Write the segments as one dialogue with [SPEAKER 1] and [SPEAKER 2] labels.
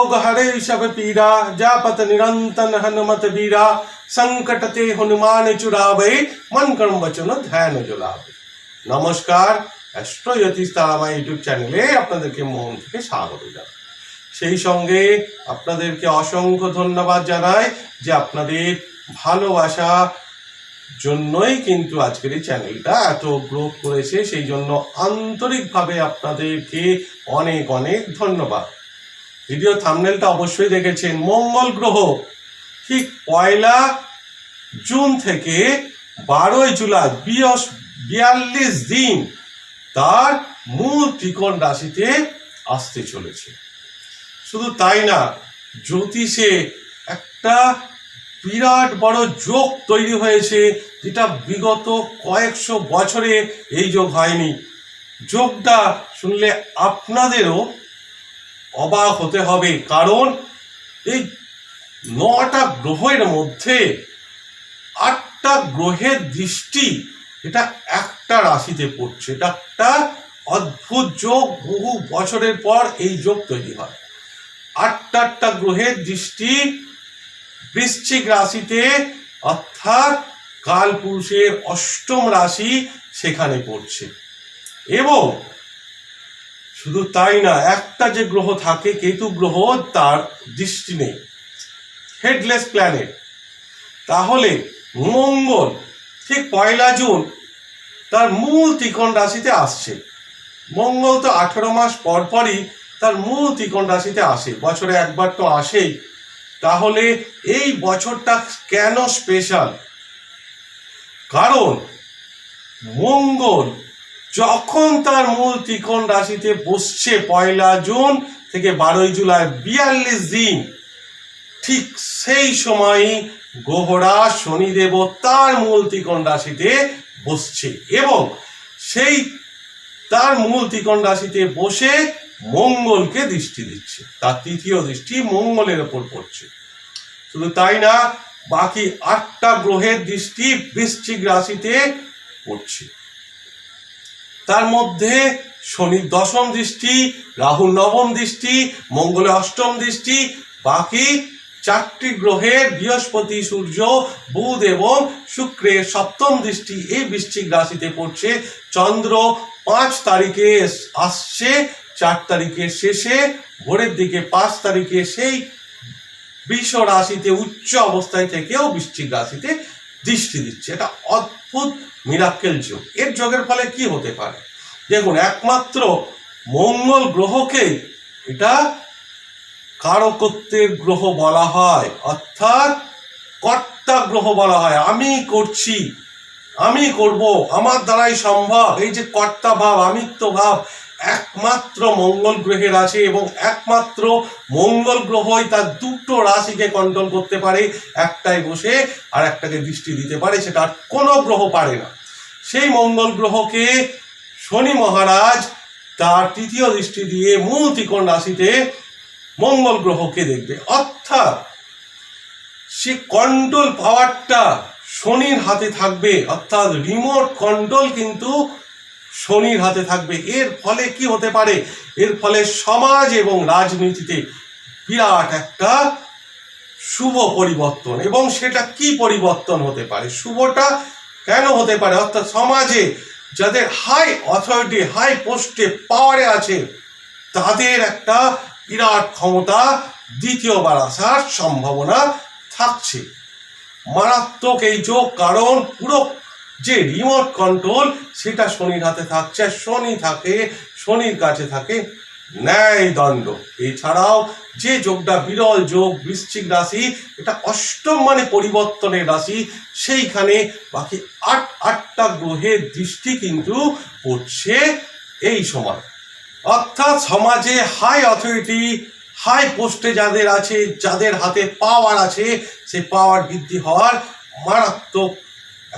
[SPEAKER 1] रोग हरे सब पीरा जापत निरंतन हनुमत बीरा संकट ते हनुमान चुरावे मन कर्म वचन ধ্যান জোলাবে নমস্কার অ্যাস্ট্রো জ্যোতিষ তারামা ইউটিউব চ্যানেলে আপনাদেরকে মন থেকে স্বাগত জানাই সেই সঙ্গে আপনাদেরকে অসংখ্য ধন্যবাদ জানাই যে আপনাদের ভালোবাসা জন্যই কিন্তু আজকের এই চ্যানেলটা এত গ্রোথ করেছে সেই জন্য আন্তরিকভাবে আপনাদেরকে অনেক অনেক ধন্যবাদ ভিডিও থামনেলটা অবশ্যই দেখেছেন। মঙ্গল গ্রহ ঠিক পয়লা জুন থেকে বারোই জুলাই, বিয়স বিয়াল্লিশ দিন তার মূল ত্রিকোণ রাশিতে আসতে চলেছে। শুধু তাই না, জ্যোতিষে একটা বিরাট বড় যোগ তৈরি হয়েছে, যেটা বিগত কয়েকশো বছরে এই যোগ হয়নি। যোগটা শুনলে আপনাদেরও অবাক হতে হবে, কারণ এই নটা গ্রহের মধ্যে আটটা গ্রহের দৃষ্টি এটা একটা রাশিতে পড়ছে। এটা একটা অদ্ভুত যোগ, বহু বছরের পর এই যোগ তৈরি হয়। আটটা আটটা গ্রহের দৃষ্টি বৃশ্চিক রাশিতে, অর্থাৎ কালপুরুষের অষ্টম রাশি সেখানে পড়ছে। এবং শুধু তাই না, একটা যে গ্রহ থাকে, কেতু গ্রহ, তার দৃষ্টি নেই। হেডলেস প্ল্যানেট তাহলে মঙ্গল, ঠিক পয়লা জুন, তার মূল ত্রিকোণ রাশিতে আসছে। মঙ্গল তো আঠেরো মাস পর পরই তার মূল ত্রিকোণ রাশিতে আসে, বছরে একবার তো আসেই। তাহলে এই বছরটা কেন স্পেশাল কারণ মঙ্গল যখন তার মূল ত্রিকোণ রাশিতে বসছে পয়লা জুন থেকে বারোই জুলাই, বিয়াল্লিশ দিন, ঠিক সেই সময়ই গোহরা শনিদেব তার মূল ত্রিকোণ রাশিতে বসছে এবং সেই তার মূল ত্রিকোণ রাশিতে বসে মঙ্গলকে দৃষ্টি দিচ্ছে। তার তৃতীয় দৃষ্টি মঙ্গলের ওপর পড়ছে। শুধু তাই না, বাকি আটটা গ্রহের দৃষ্টি বৃশ্চিক রাশিতে পড়ছে। তার মধ্যে শনির দশম দৃষ্টি রাহুর নবম দৃষ্টি, মঙ্গলে অষ্টম দৃষ্টি, বাকি চারটি গ্রহের বৃহস্পতি, সূর্য, বুধ এবং শুক্রের সপ্তম দৃষ্টি এই বৃশ্চিক রাশিতে পড়ছে। চন্দ্র পাঁচ তারিখে আসছে, চার তারিখের শেষে, ভোরের দিকে পাঁচ তারিখে সেই বৃষ রাশিতে উচ্চ অবস্থায় থেকেও বৃশ্চিক রাশিতে দৃষ্টি দিচ্ছে। এটা অদ্ভুত মিরাক্কেল যোগ। এর যোগের ফলে কি হতে পারে? দেখুন, একমাত্র মঙ্গল গ্রহকে এটা কারকত্বের গ্রহ বলা হয়, অর্থাৎ কর্তা গ্রহ বলা হয়। আমি করছি, আমি করব, আমার দ্বারাই সম্ভব। এই যে কর্তা ভাব, আমিত্ব ভাব একমাত্র মঙ্গল গ্রহের আছে এবং একমাত্র মঙ্গল গ্রহই তার দুটো রাশিকে কন্ট্রোল করতে পারে, একটাই বসে আর একটাকে দৃষ্টি দিতে পারে, সেটা আর কোনো গ্রহ পারে না। সেই মঙ্গল গ্রহকে শনি মহারাজ তার তৃতীয় দৃষ্টি দিয়ে মূল ত্রিকোণ রাশিতে মঙ্গল গ্রহকে দেখবে। অর্থাৎ সে কন্ট্রোল পাওয়ারটা শনির হাতে থাকবে, অর্থাৎ রিমোট কন্ট্রোল কিন্তু শনির হাতে থাকবে। এর ফলে কি হতে পারে? এর ফলে সমাজ এবং রাজনীতিতে বিরাট একটা শুভ পরিবর্তন। এবং সেটা কি পরিবর্তন হতে পারে? শুভটা কেন হতে পারে? অর্থাৎ সমাজে যাদের হাই অথরিটি হাই পোস্টে পাওয়ারে আছে, তাদের একটা বিরাট ক্ষমতা দ্বিতীয়বার আসার সম্ভাবনা থাকছে। মারাত্মক এই যোগ কারণ পুরো যে রিমোট কন্ট্রোল, সেটা শনির হাতে থাকছে, শনি থাকে, শনির কাছে থাকে ন্যায় দণ্ড। এছাড়াও যে যোগটা বিরল যোগ, বৃশ্চিক রাশি, এটা অষ্টম মানে পরিবর্তনের রাশি, সেইখানে বাকি আট, আটটা গ্রহের দৃষ্টি কিন্তু পড়ছে এই সময়। অর্থাৎ সমাজে হাই অথরিটি হাই পোস্টে যাদের আছে, যাদের হাতে পাওয়ার আছে সেই পাওয়ার বৃদ্ধি হওয়ার মারাত্মক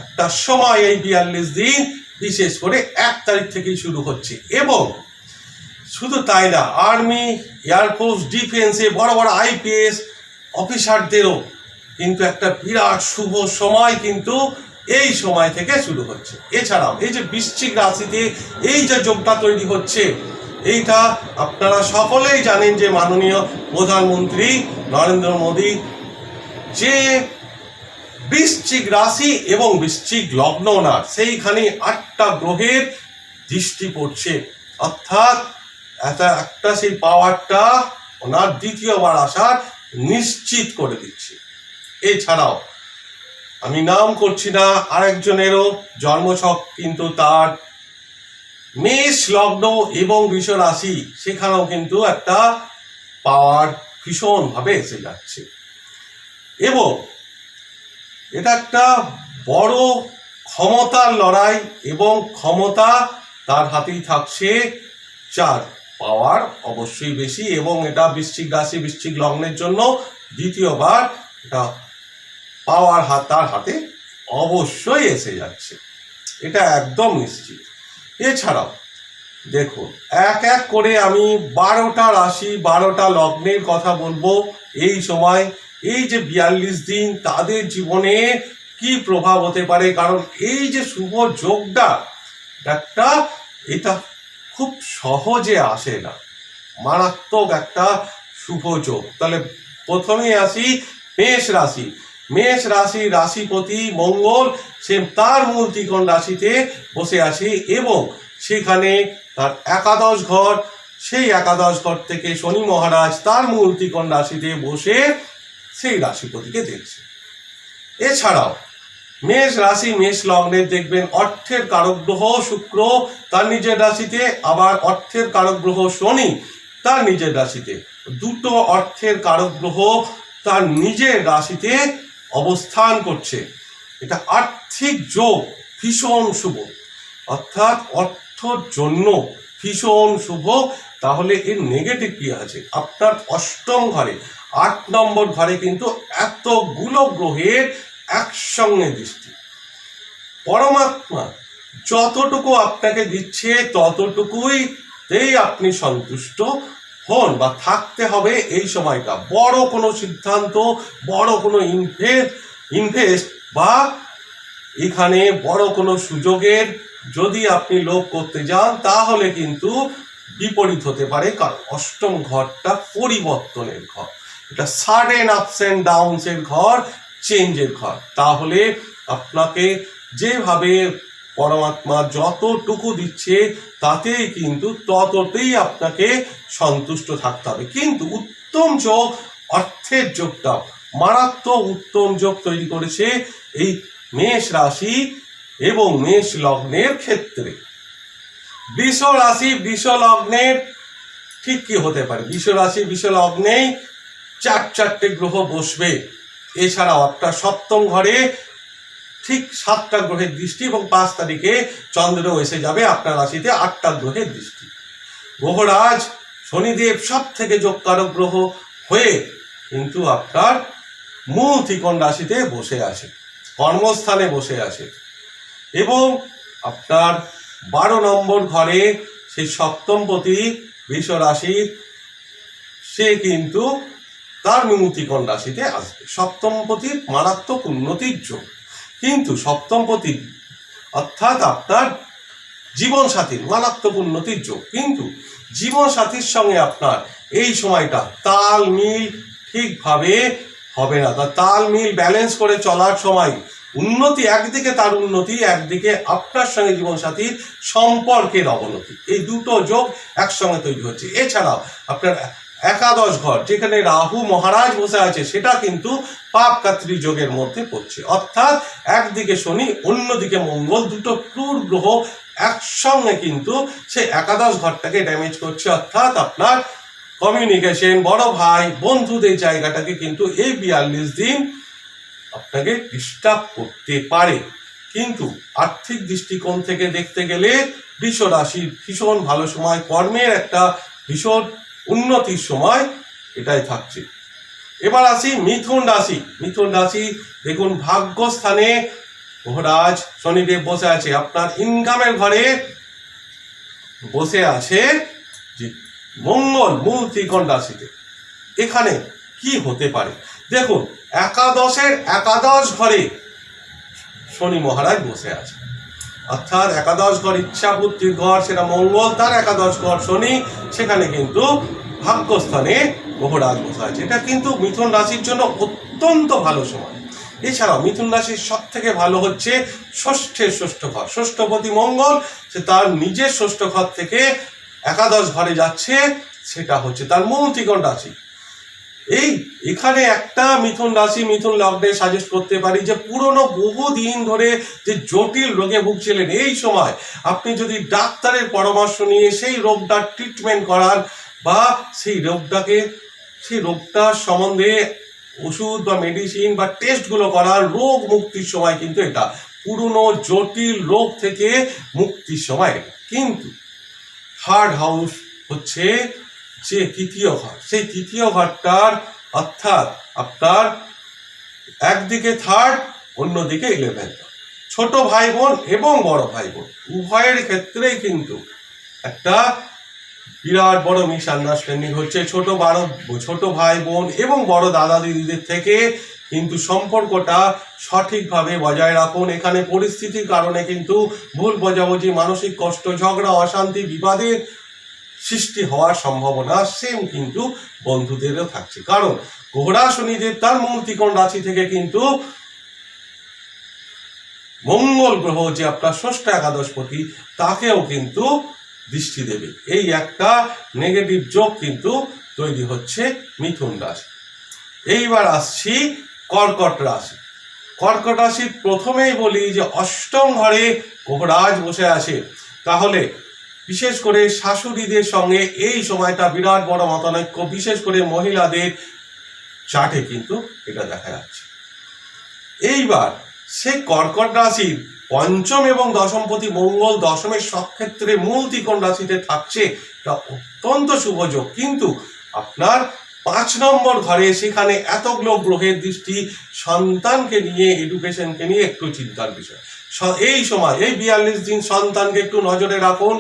[SPEAKER 1] একটা সময় এই বিয়াল্লিশ দিন, বিশেষ করে এক তারিখ থেকেই শুরু হচ্ছে। এবং শুধু তাই না, আর্মি এয়ারফোর্স ডিফেন্সে, বড় বড় আইপিএস অফিসারদেরও কিন্তু একটা বিরাট শুভ সময় কিন্তু এই সময় থেকে শুরু হচ্ছে। এছাড়াও এই যে বৃশ্চিক রাশিতে এই যে যোগটা তৈরি হচ্ছে, এইটা আপনারা সকলেই জানেন যে মাননীয় প্রধানমন্ত্রী নরেন্দ্র মোদী যে বৃশ্চিক রাশি এবং বৃশ্চিক লগ্ন না, সেইখানে আটটা গ্রহের দৃষ্টি পড়ছে। অর্থাৎ একটা একটা সেই পাওয়ারটা ওনার দ্বিতীয়বার আসার নিশ্চিত করে দিচ্ছে। এছাড়াও আমি নাম করছি না, আরেকজনেরও জন্মছক, কিন্তু তার মেষ লগ্ন এবং বৃষ রাশি, সেখানেও কিন্তু একটা পাওয়ার ভীষণভাবে এসে যাচ্ছে। এবং এটা একটা বড় ক্ষমতার লড়াই এবং ক্ষমতা তার হাতেই থাকছে চার। পাওয়ার অবশ্যই বেশি এবং এটা বৃশ্চিক রাশি, বৃশ্চিক লগ্নের জন্য দ্বিতীয়বার এটা পাওয়ার হাত তার হাতে অবশ্যই এসে যাচ্ছে। এটা একদম নিশ্চিত। এছাড়াও দেখুন, এক এক করে আমি বারোটা রাশি, বারোটা লগ্নের কথা বলব এই সময়। এই যে বিয়াল্লিশ দিন তাদের জীবনে কি প্রভাব হতে পারে? কারণ এই যে শুভ যোগটা, একটা, এটা খুব সহজে আসে না। মারাত্মক একটা শুভ যোগ। তাহলে প্রথমেই আসি মেষ রাশি। মেষ রাশি রাশিপতি মঙ্গল, সে তার মূল ত্রিকোণ রাশিতে বসে আছে এবং সেখানে তার একাদশ ঘর, সেই একাদশ ঘর থেকে শনি মহারাজ তার মূল ত্রিকোণ রাশিতে বসে সেই রাশিপতিকে দেখছে। এছাড়াও, মেষ রাশি, মেষ লগ্নের দেখবেন অর্থের কারক গ্রহ শুক্র, তার নিজের রাশিতে, আবার অর্থের কারক গ্রহ শনি, তার নিজের রাশিতে। দুটো অর্থের কারক গ্রহ তার নিজের রাশিতে অবস্থান করছে। এটা আর্থিক যোগ, ভীষণ শুভ। অর্থাৎ অর্থর জন্য ভীষণ শুভ। তাহলে এর নেগেটিভ কি আছে? আপনার অষ্টম ঘরে, আট নম্বর ঘরে কিন্তু এতগুলো গ্রহের একসঙ্গে দৃষ্টি। পরমাত্মা যতটুকু আপনাকে দিচ্ছে, ততটুকুই তেই আপনি সন্তুষ্ট হন বা থাকতে হবে এই সময়টা। বড় কোনো সিদ্ধান্ত, বড় কোনো ইনভেস্ট ইনভেস্ট বা এখানে বড় কোনো সুযোগের যদি আপনি লোভ করতে যান, তাহলে কিন্তু বিপরীত হতে পারে, কারণ অষ্টম ঘরটা পরিবর্তনের ঘর। এটা সাডেন আপস অ্যান্ড ডাউনস এর ঘর চেঞ্জের ঘর। তাহলে আপনাকে যেভাবে পরমাত্মা যতটুকু দিচ্ছে, তাতেই কিন্তু তততেই আপনাকে সন্তুষ্ট থাকতে হবে। কিন্তু উত্তম যোগ, অর্থের যোগটা মারাত্মক উত্তম যোগ তৈরি করেছে এই মেষ রাশি এবং মেষ লগ্নের ক্ষেত্রে বৃষ রাশি বৃষ লগ্নের ঠিক কি হতে পারে? বৃষ রাশি বৃষ লগ্নেই চার চারটে গ্রহ বসবে। এছাড়া আপনার সপ্তম ঘরে ঠিক সাতটা গ্রহের দৃষ্টি এবং পাঁচ তারিখে চন্দ্র এসে যাবে আপনার রাশিতে আটটা গ্রহের দৃষ্টি। গ্রহরাজ শনিদেব সব থেকে যোগকারক গ্রহ হয়ে কিন্তু আপনার মূল ত্রিকোণ রাশিতে বসে আছে, কর্মস্থানে বসে আছে। এবং আপনার বারো নম্বর ঘরে সেই সপ্তমপতি বৃষ রাশির, সে কিন্তু তার বিমূতিকণ রাশিতে আসবে। সপ্তমপতির মারাত্মক উন্নতির যোগ। কিন্তু সপ্তমপতি অর্থাৎ আপনার জীবন সাথীর মারাত্মক উন্নতির যোগ। কিন্তু জীবন সাথীর সঙ্গে আপনার এই সময়টা তাল মিল ঠিকভাবে হবে না। তা তাল মিল ব্যালেন্স করে চলার সময় উন্নতি একদিকে তার উন্নতি, একদিকে আপনার সঙ্গে জীবনসাথীর সম্পর্কের অবনতি। এই দুটো যোগ একসঙ্গে তৈরি হচ্ছে। এছাড়াও আপনার একাদশ ঘর, যেখানে রাহু মহারাজ বসে আছে, সেটা কিন্তু পাপ কাত্রী যোগের মধ্যে পড়ছে। অর্থাৎ একদিকে শনি, অন্যদিকে মঙ্গল, দুটো ক্রুর গ্রহ একসঙ্গে কিন্তু সে একাদশ ঘরটাকে ড্যামেজ করছে। অর্থাৎ আপনার কমিউনিকেশন বড় ভাই, বন্ধুদের জায়গাটাকে কিন্তু এই বিয়াল্লিশ দিন আপনাকে ডিস্টার্ব করতে পারে। কিন্তু আর্থিক দৃষ্টিকোণ থেকে দেখতে গেলে বৃষ রাশির ভীষণ ভালো সময়, কর্মের একটা ভীষণ উন্নতির সময় এটাই থাকছে। এবার আসি মিথুন রাশি। মিথুন রাশি, দেখুন ভাগ্যস্থানে মহারাজ শনিদেব বসে আছে। আপনার ইনকামের ঘরে বসে আছে যে মঙ্গল মূল ত্রিকোণ রাশিতে। এখানে কি হতে পারে? দেখুন একাদশের একাদশ ঘরে শনি মহারাজ বসে আছে। অর্থাৎ একাদশ ঘর ইচ্ছা বুদ্ধির ঘর, সেটা মঙ্গল, তার একাদশ ঘর শনি, সেখানে কিন্তু ভাগ্যস্থানে গ্রহরাজ বসে আছে। এটা কিন্তু মিথুন রাশির জন্য অত্যন্ত ভালো সময়। এছাড়াও মিথুন রাশির সব থেকে ভালো হচ্ছে ষষ্ঠের ষষ্ঠ ঘর। ষষ্ঠপতি মঙ্গল, সে তার নিজের ষষ্ঠ ঘর থেকে একাদশ ঘরে যাচ্ছে, সেটা হচ্ছে তার মূল ত্রিকোণ রাশি। এই এখানে একটা মিথুন রাশি, মিথুন লগ্নে সাজেস্ট করতে পারি যে পুরনো বহু দিন ধরে যে জটিল রোগে ভুগছিলেন, এই সময় আপনি যদি ডাক্তারের পরামর্শ নিয়ে সেই রোগটার ট্রিটমেন্ট করান বা সেই রোগটাকে, সেই রোগটার সম্বন্ধে ওষুধ বা মেডিসিন বা টেস্টগুলো করার রোগ মুক্তির সময় কিন্তু এটা। পুরনো জটিল রোগ থেকে মুক্তির সময় কিন্তু থার্ড হাউস হচ্ছে যে তৃতীয় ঘর। সেই তৃতীয় ঘরটার অর্থাৎ আপনার একদিকে থার্ড, অন্যদিকে ইলেভেন্থ ছোট ভাই বোন এবং বড় ভাই বোন উভয়ের ক্ষেত্রেই কিন্তু একটা বিরাট বড় মিস আন্ডারস্ট্যান্ডিং হচ্ছে ছোট বড় ছোট ভাই বোন এবং বড় দাদা দিদিদের থেকে। কিন্তু সম্পর্কটা সঠিকভাবে বজায় রাখুন। এখানে পরিস্থিতির কারণে কিন্তু ভুল বোঝাবুঝি, মানসিক কষ্ট, ঝগড়া, অশান্তি, বিবাদের সৃষ্টি হওয়ার সম্ভাবনা সেম কিন্তু বন্ধুদেরও থাকছে। কারণ গোহরা শনিদেব তার মূল ত্রিকোণ রাশি থেকে কিন্তু মঙ্গল গ্রহ যে আপনার ষষ্ঠ একাদশপতি, তাকেও কিন্তু দৃষ্টি দেবে। এই একটা নেগেটিভ যোগ কিন্তু তৈরি হচ্ছে মিথুন রাশি। এইবার আসছি কর্কট রাশি। কর্কট রাশি প্রথমেই বলি যে অষ্টম ঘরে কোহরাজ বসে আছে। তাহলে বিশেষ করে শাশুড়িদের সঙ্গে এই সময়টা বিরাট বড় মতানৈক্য, বিশেষ করে মহিলাদের চাটে কিন্তু এটা দেখা যাচ্ছে। এইবার সে কর্কট রাশির পঞ্চম এবং দশমপতি মঙ্গল দশমের সব ক্ষেত্রে মূল ত্রিকোণ রাশিতে থাকছে, এটা অত্যন্ত শুভযোগ কিন্তু আপনার পাঁচ নম্বর ঘরে সেখানে এতগুলো গ্রহের দৃষ্টি, সন্তানকে নিয়ে এডুকেশনকে নিয়ে একটু চিন্তার বিষয়। এই সময়, এই বিয়াল্লিশ দিন সন্তানকে একটু নজরে রাখুন।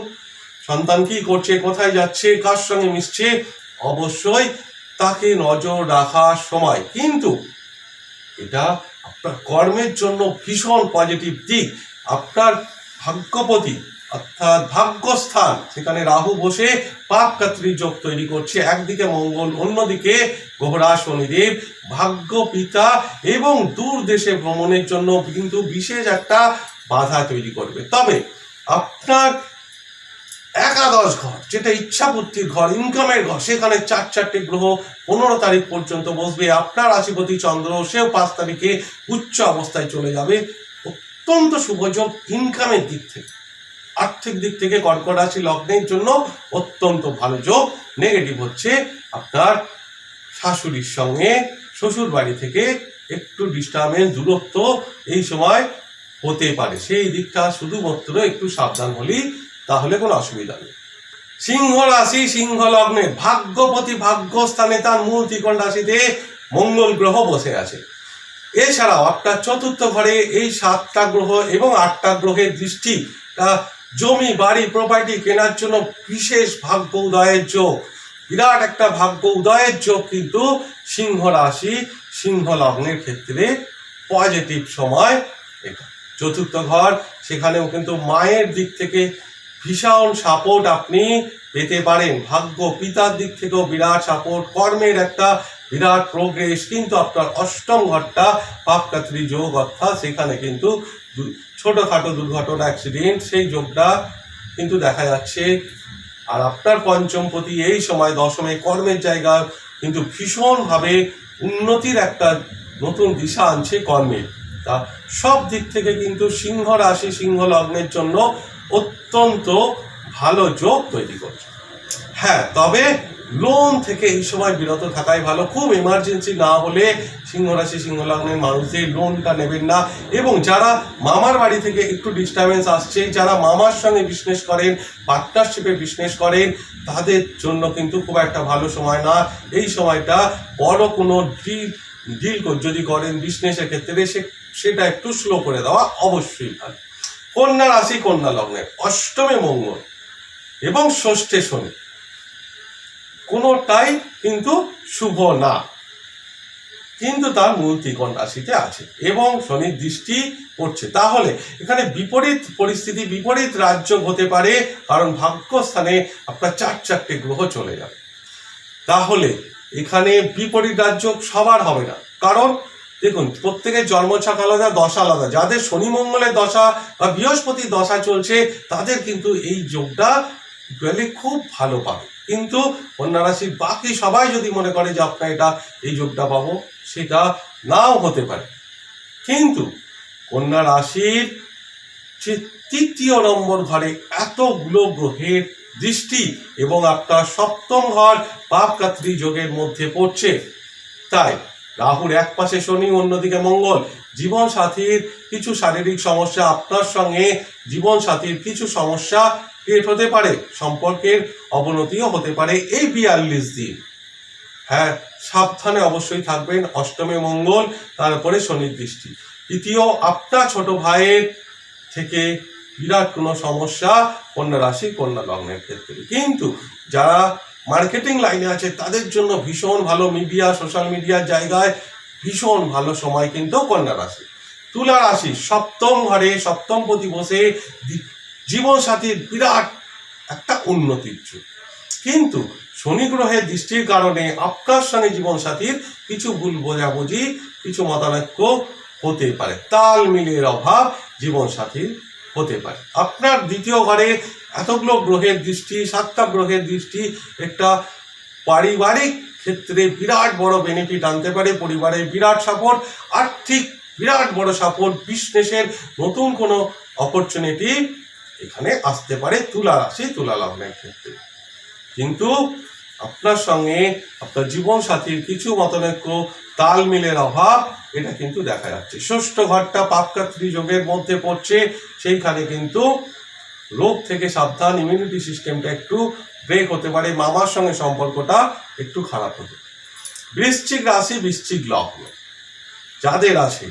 [SPEAKER 1] সন্তান কি করছে, কোথায় যাচ্ছে, কার সঙ্গে মিশছে, অবশ্যই তাকে নজর রাখার সময়। কিন্তু এটা আপনার কর্মের জন্য ভীষণ পজিটিভ দিক। আপনার ভাগ্যপতি অর্থাৎ ভাগ্যস্থান, সেখানে রাহু বসে পাপ কাত্রী যোগ তৈরি করছে। একদিকে মঙ্গল, অন্যদিকে গোহরা শনিদেব, ভাগ্য পিতা এবং দূর দেশে ভ্রমণের জন্য কিন্তু বিশেষ একটা বাধা তৈরি করবে। তবে আপনার একাদশ ঘর, যেটা ইচ্ছাপত্তির ঘর ইনকামের ঘর, সেখানে চার চারটে গ্রহ পনেরো তারিখ পর্যন্ত বসবে। আপনার রাশিপতি চন্দ্র, সেও পাঁচ তারিখে উচ্চ অবস্থায় চলে যাবে। অত্যন্ত শুভযোগ ইনকামের দিক থেকে। আর্থিক দিক থেকে কর্কট রাশি লগ্নের জন্য অত্যন্ত ভালো যোগ। নেগেটিভ হচ্ছে আপনার শাশুড়ির সঙ্গে শ্বশুর বাড়ি থেকে একটু ডিস্টারবেন্স দূরত্ব এই সময় হতে পারে। সেই দিকটা শুধুমাত্র একটু সাবধান হলেই তাহলে কোনো অসুবিধা নেই। সিংহ রাশি, সিংহ লগ্নে ভাগ্যপতি ভাগ্যস্থানে তার মূল ত্রিকোণ রাশিতে মঙ্গল গ্রহ বসে আছে। এছাড়াও আপনার চতুর্থ ঘরে এই সাতটা গ্রহ এবং আটটা গ্রহের দৃষ্টি জমি, বাড়ি প্রপার্টি কেনার জন্য বিশেষ ভাগ্য উদয়ের যোগ। বিরাট একটা ভাগ্য উদয়ের যোগ কিন্তু সিংহ রাশি, সিংহ লগ্নের ক্ষেত্রে পজিটিভ সময় এটা। চতুর্থ ঘর, সেখানেও কিন্তু মায়ের দিক থেকে ভীষণ সাপোর্ট আপনি পেতে পারেন। ভাগ্য পিতার দিক থেকেও বিরাট সাপোর্ট কর্মের একটা বিরাট প্রোগ্রেস কিন্তু আপনার অষ্টম ঘরটা পাপকাত্রী যোগ, অর্থাৎ সেখানে কিন্তু ছোটোখাটো দুর্ঘটনা অ্যাক্সিডেন্ট সেই যোগটা কিন্তু দেখা যাচ্ছে। আর আপনার পঞ্চমপতি এই সময় দশমে কর্মের জায়গা কিন্তু ভীষণভাবে উন্নতির একটা নতুন দিশা আনছে কর্মের। তা সব দিক থেকে কিন্তু সিংহ রাশি, সিংহ লগ্নের জন্য অত্যন্ত ভালো যোগ তৈরি করছে। হ্যাঁ তবে লোন থেকে এই সময় বিরত থাকাই ভালো। খুব এমার্জেন্সি না হলে সিংহ রাশি সিংহ লগ্নের মানুষদের লোনটা নেবেন না। এবং যারা মামার বাড়ি থেকে একটু ডিস্টারবেন্স আসছে, যারা মামার সঙ্গে বিজনেস করেন পার্টনারশিপে বিজনেস করেন, তাদের জন্য কিন্তু খুব একটা ভালো সময় না। এই সময়টা বড় কোনো ডিল ডিল যদি করেন বিজনেসের ক্ষেত্রে, সে সেটা একটু স্লো করে দেওয়া অবশ্যই ভালো। কন্যা রাশি, কন্যা লগ্নে অষ্টমে মঙ্গল এবং ষষ্ঠে শনি। কোনোটাই কিন্তু শুভ না। কিন্তু তার মূল ত্রিকোণ রাশিতে আছে এবং শনির দৃষ্টি পড়ছে। তাহলে এখানে বিপরীত পরিস্থিতি, বিপরীত রাজ্য হতে পারে, কারণ ভাগ্যস্থানে আপনার চার চারটে গ্রহ চলে যাবে। তাহলে এখানে বিপরীত রাজ্য সবার হবে না। কারণ দেখুন, প্রত্যেকের জন্মছক আলাদা, দশা আলাদা। যাদের শনি মঙ্গলের দশা বা বৃহস্পতির দশা চলছে, তাদের কিন্তু এই যোগটা গেলে খুব ভালো পাবে। কিন্তু কন্যা রাশির বাকি সবাই যদি মনে করে যে, আপনার এটা, এই যোগটা পাবো, সেটা নাও হতে পারে। কিন্তু কন্যা রাশির যে তৃতীয় নম্বর ঘরে এতগুলো গ্রহের দৃষ্টি এবং আপনার সপ্তম ঘর পাপকাত্রী যোগের মধ্যে পড়ছে, তাই রাহুর এক পাশে শনি, অন্যদিকে মঙ্গল। জীবন সাথীর কিছু শারীরিক সমস্যা আপনার সঙ্গে। জীবন সাথীর কিছু সমস্যা ক্রিয়েট হতে পারে, সম্পর্কের অবনতিও হতে পারে এই বিয়াল্লিশ দিন। হ্যাঁ সাবধানে অবশ্যই থাকবেন অষ্টমে মঙ্গল, তারপরে শনির দৃষ্টি। তৃতীয় আপনার ছোট ভাইয়ের থেকে বিরাট কোনো সমস্যা, কন্যা রাশি, কন্যা লগ্নের ক্ষেত্রে। কিন্তু যারা মার্কেটিং লাইনে আছে, তাদের জন্য ভীষণ ভালো মিডিয়া, সোশ্যাল মিডিয়ার জায়গায় ভীষণ ভালো সময় কিন্তু কন্যা রাশি। তুলা রাশি, সপ্তম ঘরে, সপ্তম প্রতি বসে জীবনসাথীর বিরাট একটা উন্নতির যুগ। কিন্তু শনি গ্রহের দৃষ্টির কারণে আপনার সঙ্গে জীবনসাথীর কিছু ভুল বোঝাবুঝি, কিছু মতানৈক্য হতে পারে। তাল মিলের অভাব জীবনসাথীর হতে পারে। আপনার দ্বিতীয় ঘরে এতগুলো গ্রহের দৃষ্টি সাতটা গ্রহের দৃষ্টি, একটা পারিবারিক ক্ষেত্রে বিরাট বড় বেনিফিট আনতে পারে পরিবারের বিরাট সাপোর্ট আর্থিক বিরাট বড় সাপোর্ট বিজনেসের নতুন কোনো অপরচুনিটি এখানে আসতে পারে তুলা রাশি, তুলা লগ্নের ক্ষেত্রে। কিন্তু আপনার সঙ্গে আপনার জীবন সাথীর কিছু মতনৈক্য, তাল মিলের অভাব, এটা কিন্তু দেখা যাচ্ছে। ষষ্ঠ ঘরটা পাপকাত্রী যোগের মধ্যে পড়ছে, সেইখানে কিন্তু রোগ থেকে সাবধান ইমিউনিটি সিস্টেমটা একটু ব্রেক হতে পারে, মামার সঙ্গে সম্পর্কটা একটু খারাপ হতে বৃশ্চিক রাশি, বৃশ্চিক লগ্ন। যাদের আছে,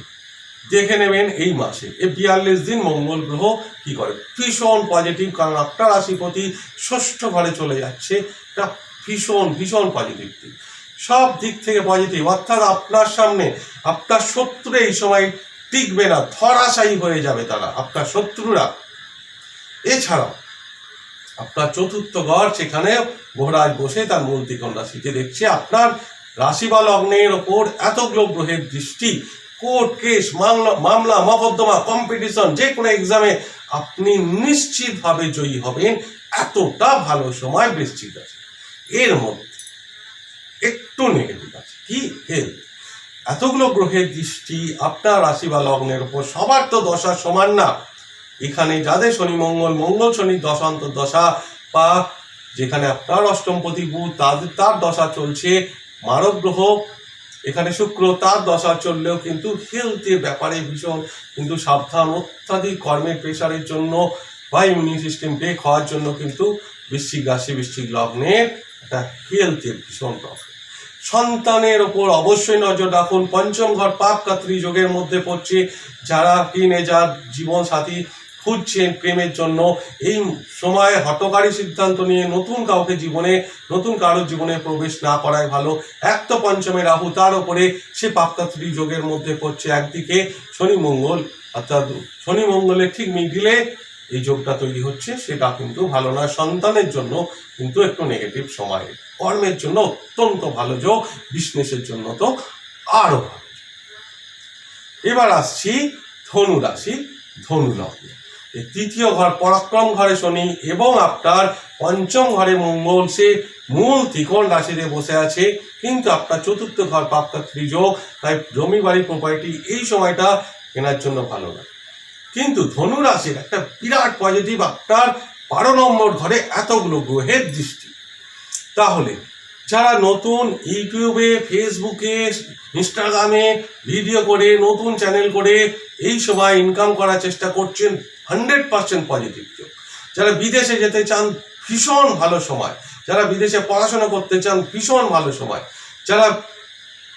[SPEAKER 1] দেখে নেবেন এই মাসে, এই বিয়াল্লিশ দিন মঙ্গল গ্রহ কি করে? ভীষণ পজিটিভ কারণ আপনার রাশিপতি ষষ্ঠ ঘরে চলে যাচ্ছে এটা ভীষণ ভীষণ পজিটিভ দিক। সব দিক থেকে পজিটিভ অর্থাৎ আপনার সামনে, আপনার শত্রু এই সময় টিকবে না, ধরাশায়ী হয়ে যাবে তারা, আপনার শত্রুরা। এছাড়াও, আপনার চতুর্থ ঘর সেখানে মহারাজ বসে তার ত্রিকোণ রাশিতে দেখছে। আপনার রাশি বা লগ্নের ওপর এতগুলো গ্রহের দৃষ্টি, কোর্ট কেস, মামলা মামলা, মকদ্দমা কম্পিটিশন যে কোনো এক্সামে আপনি নিশ্চিতভাবে জয়ী হবেন। এতটা ভালো সময় বৃশ্চিক আছে। এর মধ্যে একটু নেগেটিভ আছে। কি হেলথ এতগুলো গ্রহের দৃষ্টি, আপনার রাশি বা লগ্নের উপর সবার তো দশা সমান না। এখানে যাদের শনি মঙ্গল মঙ্গল শনি দশান্ত দশা বা যেখানে আপনার অষ্টমপতি বুধ তাদের তার দশা চলছে মারব গ্রহ। এখানে শুক্র, তার দশা চললেও কিন্তু হেলথের ব্যাপারে ভীষণ কিন্তু সাবধান। অত্যাধিক কর্মের প্রেশারের জন্য বা ইমিউনি সিস্টেম ব্রেক হওয়ার জন্য কিন্তু বৃশ্চিক রাশি, বৃশ্চিক লগ্নের একটা হেলথের ভীষণ প্রবলেম সন্তানের ওপর অবশ্যই নজর রাখুন। পঞ্চম ঘর পাপ কাত্রী যোগের মধ্যে পড়ছে। যারা টিনেজার জীবন সাথী খুঁজছেন প্রেমের জন্য। এই সময় হটকারী সিদ্ধান্ত নিয়ে নতুন কাউকে জীবনে, নতুন কারোর জীবনে প্রবেশ না করাই ভালো। এক তো পঞ্চমে রাহু, তার উপরে সে পাপকাত্রী যোগের মধ্যে পড়ছে একদিকে। শনি মঙ্গল, অর্থাৎ শনি মঙ্গলের ঠিক মিডিলে এই যোগটা তৈরি হচ্ছে, সেটা কিন্তু ভালো না সন্তানের জন্য কিন্তু একটু নেগেটিভ সময়। কর্মের জন্য অত্যন্ত ভালো যোগ বিজনেসের জন্য তো আরও ভালো এবার আসছি ধনু রাশি, ধনু লগ্ন। তৃতীয় ঘর পরাক্রম ঘরে শনি এবং আপনার পঞ্চম ঘরে মঙ্গল। সে মূল ত্রিকোণ রাশিতে বসে আছে, কিন্তু আপনার চতুর্থ ঘর প্রাপ্ত ত্রিযোগ, তাই জমি বাড়ি প্রপার্টি এই সময়টা কেনার জন্য ভালো না। কিন্তু ধনু রাশির একটা বিরাট পজিটিভ আপনার বারো নম্বর ঘরে এতগুলো গ্রহের দৃষ্টি। তাহলে যারা নতুন ইউটিউবে ফেসবুকে ইনস্টাগ্রামে ভিডিও করে, নতুন চ্যানেল করে এই সময় ইনকাম করার চেষ্টা করছেন হান্ড্রেড পার্সেন্ট পজিটিভ যোগ। যারা বিদেশে যেতে চান, ভীষণ ভালো সময়। যারা বিদেশে পড়াশোনা করতে চান, ভীষণ ভালো সময়। যারা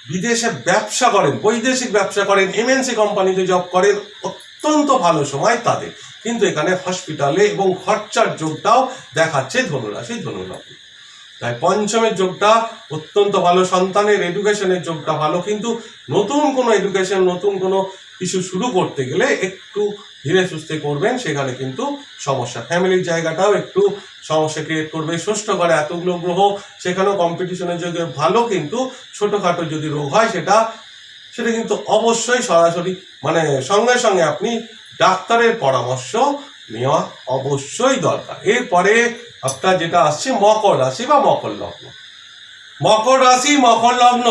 [SPEAKER 1] বিদেশে ব্যবসা করেন, বৈদেশিক ব্যবসা করেন এমএনসি কোম্পানিতে জব করেন, অত্যন্ত ভালো সময় তাদের। কিন্তু এখানে হসপিটালে এবং খরচার যোগটাও দেখাচ্ছে ধনুরাশি, ধনুলগ্ন। তাই পঞ্চমের যোগটা অত্যন্ত ভালো, সন্তানের এডুকেশনের যোগটা ভালো, কিন্তু নতুন কোনো এডুকেশন নতুন কোনো কিছু শুরু করতে গেলে একটু ধীরে সুস্থে করবেন, সেখানে কিন্তু সমস্যা। ফ্যামিলির জায়গাটাও একটু সমস্যা ক্রিয়েট করবে। ষষ্ঠ ঘরে এতগুলো গ্রহ, সেখানেও কম্পিটিশনের যোগে ভালো কিন্তু ছোটোখাটো যদি রোগ হয় সেটা সেটা কিন্তু অবশ্যই সরাসরি মানে সঙ্গে সঙ্গে আপনি ডাক্তারের পরামর্শ নেওয়া অবশ্যই দরকার। এরপরে আপনার যেটা আসছে মকর রাশি বা মকর লগ্ন। মকর রাশি, মকর লগ্ন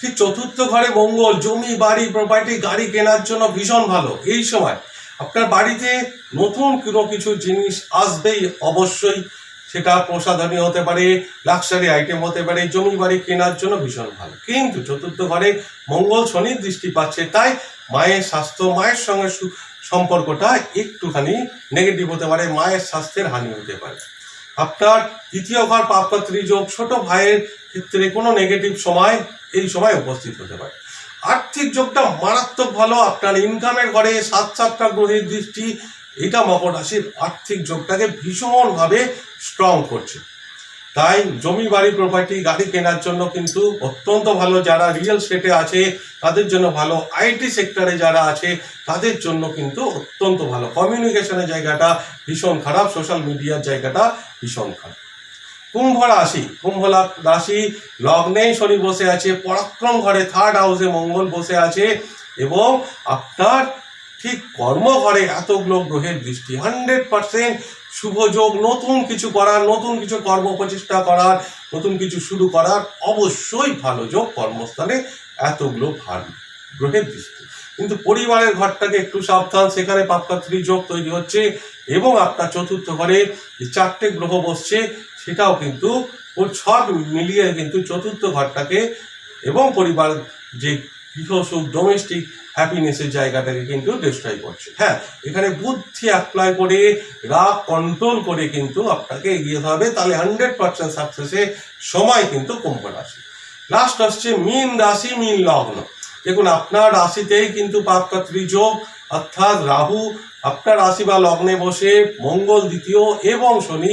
[SPEAKER 1] ঠিক চতুর্থ ঘরে মঙ্গল, জমি, বাড়ি প্রপার্টি গাড়ি কেনার জন্য ভীষণ ভালো। এই সময় আপনার বাড়িতে নতুন কোনো কিছু জিনিস আসবেই অবশ্যই, সেটা প্রসাধনী হতে পারে লাক্সারি আইটেম হতে পারে, জমি, বাড়ি কেনার জন্য ভীষণ ভালো। কিন্তু চতুর্থ ঘরে মঙ্গল শনির দৃষ্টি পাচ্ছে, তাই মায়ের স্বাস্থ্য, মায়ের সঙ্গে সম্পর্কটা একটুখানি নেগেটিভ হতে পারে, মায়ের স্বাস্থ্যের হানি হতে পারে। আপনার দ্বিতীয় ঘর পাপত্রী যোগ, ছোট ভাইয়ের ক্ষেত্রে কোনো নেগেটিভ সময় এই সময় উপস্থিত হতে পারে। আর্থিক যোগটা মারাত্মক ভালো, আপনার ইনকামের ঘরে সাত সাতটা গ্রহের দৃষ্টি, এটা মকর রাশির আর্থিক যোগটাকে ভীষণভাবে স্ট্রং করছে। তাই জমি, বাড়ি প্রপার্টি গাড়ি কেনার জন্য কিন্তু অত্যন্ত ভালো, যারা রিয়েল স্টেটে আছে, তাদের জন্য ভালো আইটি সেক্টরে যারা আছে, তাদের জন্য কিন্তু অত্যন্ত ভালো। কমিউনিকেশনের জায়গাটা ভীষণ খারাপ সোশ্যাল মিডিয়ার জায়গাটা ভীষণ খারাপ। কুম্ভ রাশি কুম্ভ রাশি লগ্নেই শনি বসে আছে, পরাক্রম ঘরে থার্ড হাউসে মঙ্গল বসে আছে এবং আপনার ঠিক কর্মঘরে এতগুলো গ্রহের দৃষ্টি হান্ড্রেড পার্সেন্ট শুভ যোগ, নতুন কিছু করার, নতুন কিছু কর্ম প্রচেষ্টা করার, নতুন কিছু শুরু করার, অবশ্যই ভালো যোগ কর্মস্থানে এতগুলো ভালো গ্রহের দৃষ্টি। কিন্তু পরিবারের ঘরটাকে একটু সাবধান, সেখানে পাপকাত্রী যোগ তৈরি হচ্ছে এবং আপনার চতুর্থ ঘরে চারটে গ্রহ বসছে সেটাও কিন্তু সব মিলিয়ে কিন্তু চতুর্থ ঘরটাকে এবং পরিবার যে গৃহ সুখ ডোমেস্টিক হ্যাপিনেসের জায়গাটাকে কিন্তু ডিস্ট্রয় করছে। হ্যাঁ এখানে বুদ্ধি অ্যাপ্লাই করে, রাগ কন্ট্রোল করে কিন্তু আপনাকে এগিয়ে যেতে হবে, তাহলে হান্ড্রেড পার্সেন্ট সাকসেসে সময় কিন্তু কুম্ভ রাশি। লাস্ট আসছে মীন রাশি, মীন লগ্ন। দেখুন, আপনার রাশিতেই কিন্তু পাপকাত্রী যোগ অর্থাৎ রাহু আপনার রাশি বা লগ্নে বসে, মঙ্গল দ্বিতীয় এবং শনি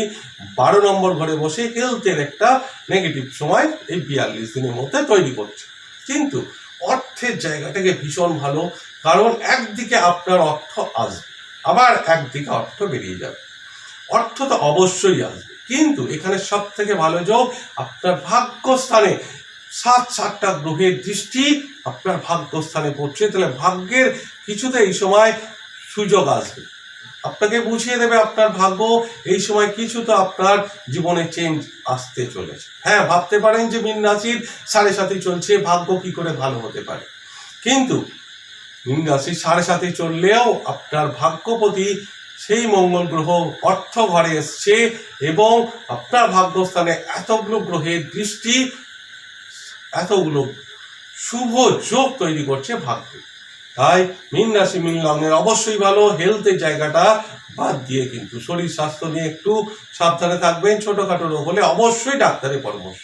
[SPEAKER 1] বারো নম্বর ঘরে বসে হেলথের একটা নেগেটিভ সময় এই বিয়াল্লিশ দিনের মধ্যে তৈরি করছে। কিন্তু অর্থের জায়গাটাকে ভীষণ ভালো, কারণ একদিকে আপনার অর্থ আসবে, আবার একদিকে অর্থ বেরিয়ে যাবে। অর্থ তো অবশ্যই আসবে, কিন্তু এখানে সব থেকে ভালো যোগ আপনার ভাগ্যস্থানে সাত সাতটা গ্রহের দৃষ্টি আপনার ভাগ্যস্থানে পড়ছে, তাহলে ভাগ্যের কিছুতে এই সময় সুযোগ আসবে। আপনাকে বুঝিয়ে দেবে আপনার ভাগ্য, এই সময় কিছু তো আপনার জীবনে চেঞ্জ আসতে চলেছে। হ্যাঁ ভাবতে পারেন যে মীন রাশির সাড়ে সাথে চলছে, ভাগ্য কি করে ভালো হতে পারে। কিন্তু মীন রাশির সাড়ে সাথে চললেও আপনার ভাগ্যপতি সেই মঙ্গল গ্রহ, অর্থ ঘরে এসছে এবং আপনার ভাগ্যস্থানে এতগুলো গ্রহের দৃষ্টি এতগুলো শুভ যোগ তৈরি করছে ভাগ্য। তাই মীন রাশি, মীন লগ্নের অবশ্যই ভালো হেলথের জায়গাটা বাদ দিয়ে কিন্তু শরীর স্বাস্থ্য নিয়ে একটু সাবধানে থাকবেন, ছোটোখাটো রোগ হলে অবশ্যই ডাক্তারের পরামর্শ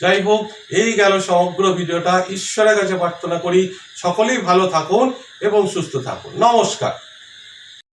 [SPEAKER 1] যাই হোক, এই গেল সমগ্র ভিডিওটা। ঈশ্বরের কাছে প্রার্থনা করি, সকলেই ভালো থাকুন এবং সুস্থ থাকুন। নমস্কার।